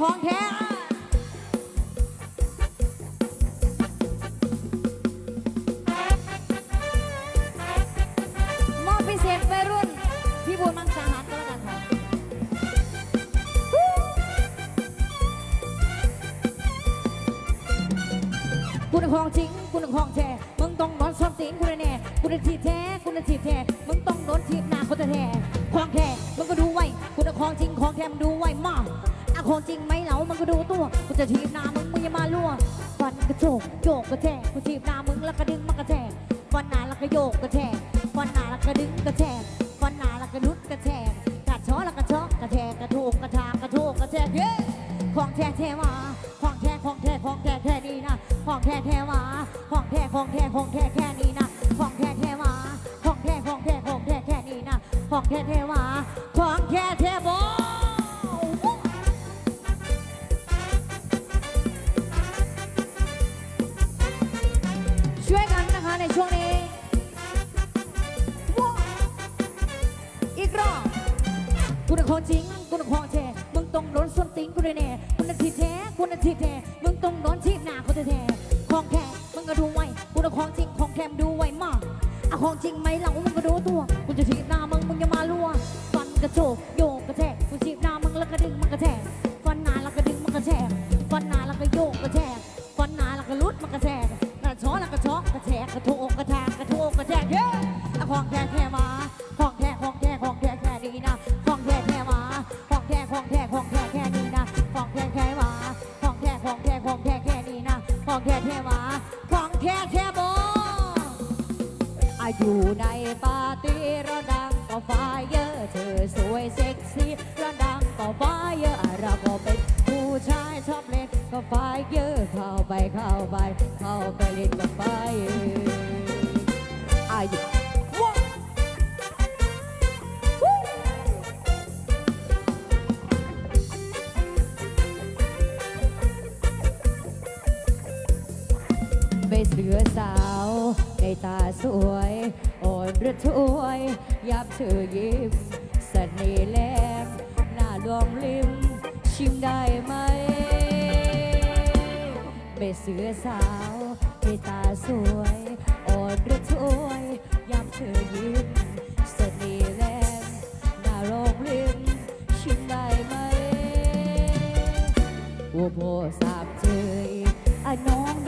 ของแท้มอบพิเศษไปรุ่น พี่บุญมังสาหารก็แล้วกันค่ะกูน่ะของจริงกูน่ะของแท้มึงต้องนอนซ้อมตีนกูแน่ๆกูน่ะทีแท้กูน่ะทีแท้มึงต้องโดนทีบหน้ากูแท้ของแท้มึงก็ดูไว้กูน่ะของจริงของแท้มึงดูไว้มากอะ ของจริงไหมเหลามึงก็ดูตัวกูจะทีบหน้ามึงมึงอย่ามาล่วฟันกระโจกโยกกระแทกกูทีบหน้ามึงแล้วก็ดึงมากระแทกฟันหนาแล้วก็โยกกระแทกฟันหนาแล้วก็ดึงกระแทกฟันหนาแล้วก็นุดกระแทกกัดช้อแล้วก็ช้อกระแทกกระถูกกระทากกระโถกกระแทกเย้ของแท้แท้มาของแท้ของแท้ของแท้แค่นี้นะของแท้แท้มาของแท้ของแท้ของแท้แค่นี้นะของแท้แท้มาของแท้ของแท้ของแท้แค่นี้นะของแท้แท้มาของแท้แท้บอ ช่วยกันนะคะในช่วงนี้ว้าอีกรอบกูน่ะของจริงกูน่ะของแท้มึงต้องโดนส้นตีนกูแน่กูน่ะที่แท้กูน่ะที่แท้มึงต้องโดนทีบหน้ากูแท้ของแท้มึงก็ดูไว้กูน่ะของจริงของแท้มดูไว้มากอะของจริงไหมเรามึงก็ดูตัวกูจะทีบหน้ามึงมึงอย่ามาลัวฟันกระโจก ของแท้แท้มาของแท้ของแท้ของแท้แค่นี้นะของแท้แท้มาของแท้ของแท้ของแท้แค่นี้นะของแท้แท้มาของแท้ของแท้ของแท้แค่นี้นะของแท้แท้มาของแท้แท้บออายู่ในปาร์ตี้ระดังก็ไฟเยอะเธอสวยเซ็กซี่ระดังก็ไฟเยอะเราก็เป็นผู้ชายชอบเล่นก็ไฟเยอะเข้าไปเข้าไปเข้าไปเล่นกับไฟอา ใบเสือสาวในตาสวยอ่อนระทวยยับเธอยิ้มเสน่ห์แหลมหน้าลวงลิมชิมได้ไหมใบเสือสาวในตาสวยอ่อนระทวยยับเธอยิ้มเสน่ห์แหลมหน้าลวงลิมชิมได้ไหมโอ้โหสามเจยอน้อง